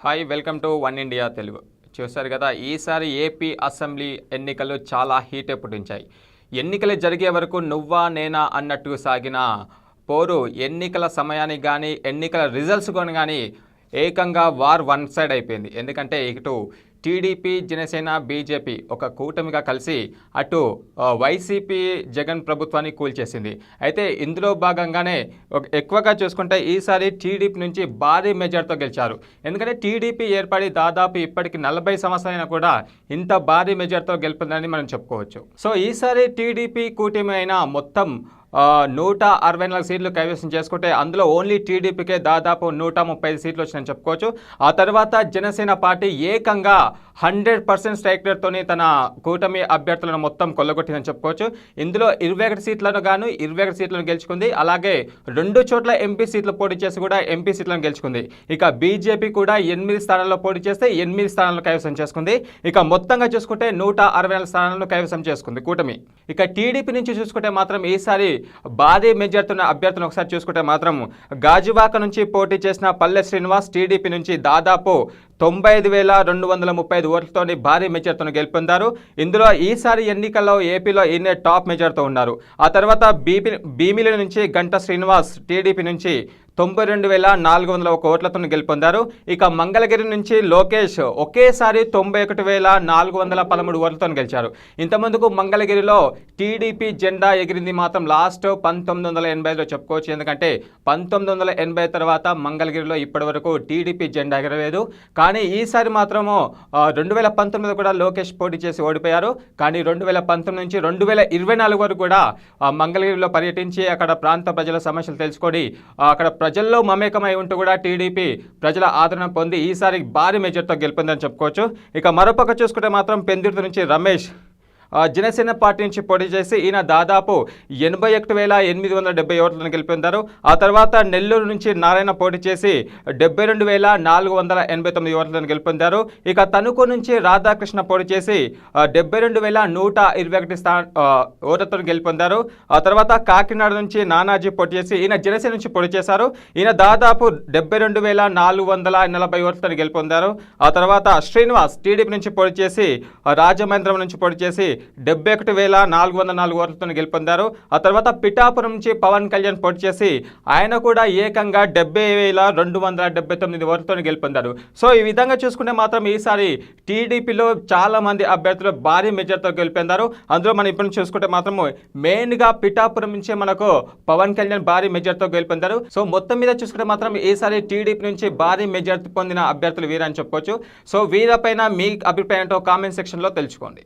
Hi welcome to One India Telugu. చూశారు కదా ఈసారి ఏపీ అసెంబ్లీ ఎన్నికలు చాలా హీట్ పుట్టించాయి. ఎన్నికలు జరిగే వరకు నువ్వా నేనా అన్నట్టు సాగిన పోరు ఎన్నికల సమయానికి కానీ ఎన్నికల రిజల్ట్స్ కొని కానీ ఏకంగా వార్ వన్ సైడ్ అయిపోయింది. ఎందుకంటే ఇటు టీడీపీ జనసేన బీజేపీ ఒక కూటమిగా కలిసి అటు వైసీపీ జగన్ ప్రభుత్వాన్ని కూల్చేసింది. అయితే ఇందులో భాగంగానే ఎక్కువగా చూసుకుంటే ఈసారి టీడీపీ నుంచి భారీ మెజార్తో గెలిచారు. ఎందుకంటే టీడీపీ ఏర్పడి దాదాపు ఇప్పటికి నలభై సంవత్సరాలైనా కూడా ఇంత భారీ మెజార్తో గెలుపుందని మనం చెప్పుకోవచ్చు. సో ఈసారి టీడీపీ కూటమి అయినా మొత్తం నూట అరవై నాలుగు సీట్లు కైవసం చేసుకుంటే అందులో ఓన్లీ టీడీపీకే దాదాపు నూట ముప్పై ఐదు సీట్లు వచ్చినాయని చెప్పుకోవచ్చు. ఆ తర్వాత జనసేన పార్టీ ఏకంగా హండ్రెడ్ పర్సెంట్ స్ట్రైక్ రేట్తోని తన కూటమి అభ్యర్థులను మొత్తం కొల్లగొట్టిందని చెప్పుకోవచ్చు. ఇందులో ఇరవై ఒకటి సీట్లను గాను ఇరవై ఒకటి సీట్లను గెలుచుకుంది. అలాగే రెండు చోట్ల ఎంపీ సీట్లు పోటీ చేసి కూడా ఎంపీ సీట్లను గెలుచుకుంది. ఇక బీజేపీ కూడా ఎనిమిది స్థానాల్లో పోటీ చేస్తే ఎనిమిది స్థానాలను కైవసం చేసుకుంది. ఇక మొత్తంగా చూసుకుంటే నూట అరవై నాలుగు స్థానాలను కైవసం చేసుకుంది కూటమి. ఇక టీడీపీ నుంచి చూసుకుంటే మాత్రం ఈసారి భారీ మెజార్టీ అభ్యర్థులను ఒకసారి చూసుకుంటే మాత్రం గాజువాక నుంచి పోటీ చేసిన పల్లె శ్రీనివాస్ టీడీపీ నుంచి దాదాపు తొంభై ఐదు వేల రెండు వందల ముప్పై ఐదు ఓట్లతోని భారీ మెజార్టీతో గెలుపొందారు. ఇందులో ఈసారి ఎన్నికల్లో ఏపీలో ఈయనే టాప్ మెజార్టీతో ఉన్నారు. ఆ తర్వాత బీపీ భీమిలి నుంచి గంట శ్రీనివాస్ టీడీపీ నుంచి తొంభై రెండు వేల నాలుగు వందల ఒక ఓట్లతో గెలుపొందారు. ఇక మంగళగిరి నుంచి లోకేష్ ఒకేసారి తొంభై ఒకటి వేల నాలుగు వందల పదమూడు ఓట్లతో గెలిచారు. ఇంతమందుకు మంగళగిరిలో టీడీపీ జెండా ఎగిరింది మాత్రం లాస్ట్ పంతొమ్మిది వందల ఎనభై ఐదులో చెప్పుకోవచ్చు. ఎందుకంటే పంతొమ్మిది వందల ఎనభై తర్వాత మంగళగిరిలో ఇప్పటివరకు టీడీపీ జెండా ఎగరలేదు. కానీ ఈసారి మాత్రము రెండు వేల పంతొమ్మిది కూడా లోకేష్ పోటీ చేసి ఓడిపోయారు. కానీ రెండు వేల పంతొమ్మిది నుంచి రెండు వేల ఇరవై నాలుగు వరకు కూడా మంగళగిరిలో పర్యటించి అక్కడ ప్రాంత ప్రజల సమస్యలు తెలుసుకొని అక్కడ ప్రజల్లో మమేకమై ఉంటూ కూడా టీడీపీ ప్రజల ఆదరణ పొంది ఈసారి భారీ మెజార్టీతో గెలిపిందని చెప్పుకోవచ్చు. ఇక మరోపక్క చూసుకుంటే మాత్రం పెందుర్తి నుంచి రమేష్ జనసేన పార్టీ నుంచి పోటీ చేసి ఈయన దాదాపు ఎనభై ఒకటి వేల ఎనిమిది వందల డెబ్బై ఓట్లను గెలిపొందారు. ఆ తర్వాత నెల్లూరు నుంచి నారాయణ పోటీ చేసి డెబ్బై రెండు వేల నాలుగు వందల ఎనభై తొమ్మిది ఓట్లను గెలుపొందారు. ఇక తణుకు నుంచి రాధాకృష్ణ పోటీ చేసి డెబ్బై రెండు వేల నూట ఇరవై ఒకటి స్థా ఆ, గెలుపొందారు. ఆ తర్వాత కాకినాడ నుంచి నానాజీ పోటీ చేసి ఈయన జనసేన నుంచి పోటీ చేశారు. ఈయన దాదాపు డెబ్బై రెండు వేల నాలుగు వందల నలభై ఓట్లతో గెలుపొందారు. ఆ తర్వాత శ్రీనివాస్ టీడీపీ నుంచి పోటీ చేసి రాజమహేంద్రం నుంచి పోటీ చేసి డెబ్బై ఒకటి వేల నాలుగు వందల నాలుగు ఓట్లతో గెలుపొందారు. ఆ తర్వాత పిఠాపురం నుంచి పవన్ కళ్యాణ్ పోటీ చేసి ఆయన కూడా ఏకంగా డెబ్బై వేల రెండు వందల డెబ్బై తొమ్మిది ఓట్లతో గెలుపొందారు. సో ఈ విధంగా చూసుకుంటే మాత్రం ఈసారి టీడీపీలో చాలా మంది అభ్యర్థులు భారీ మెజార్టీతో గెలిపొందారు. అందులో మనం ఇప్పుడు చూసుకుంటే మాత్రం మెయిన్గా పిఠాపురం నుంచే మనకు పవన్ కళ్యాణ్ భారీ మెజార్టీతో గెలుపొందారు. సో మొత్తం మీద చూసుకుంటే మాత్రం ఈసారి టీడీపీ నుంచి భారీ మెజార్టీ పొందిన అభ్యర్థులు వీరని చెప్పుకోవచ్చు. సో వీరపైన మీ అభిప్రాయంతో కామెంట్ సెక్షన్లో తెలుసుకోండి.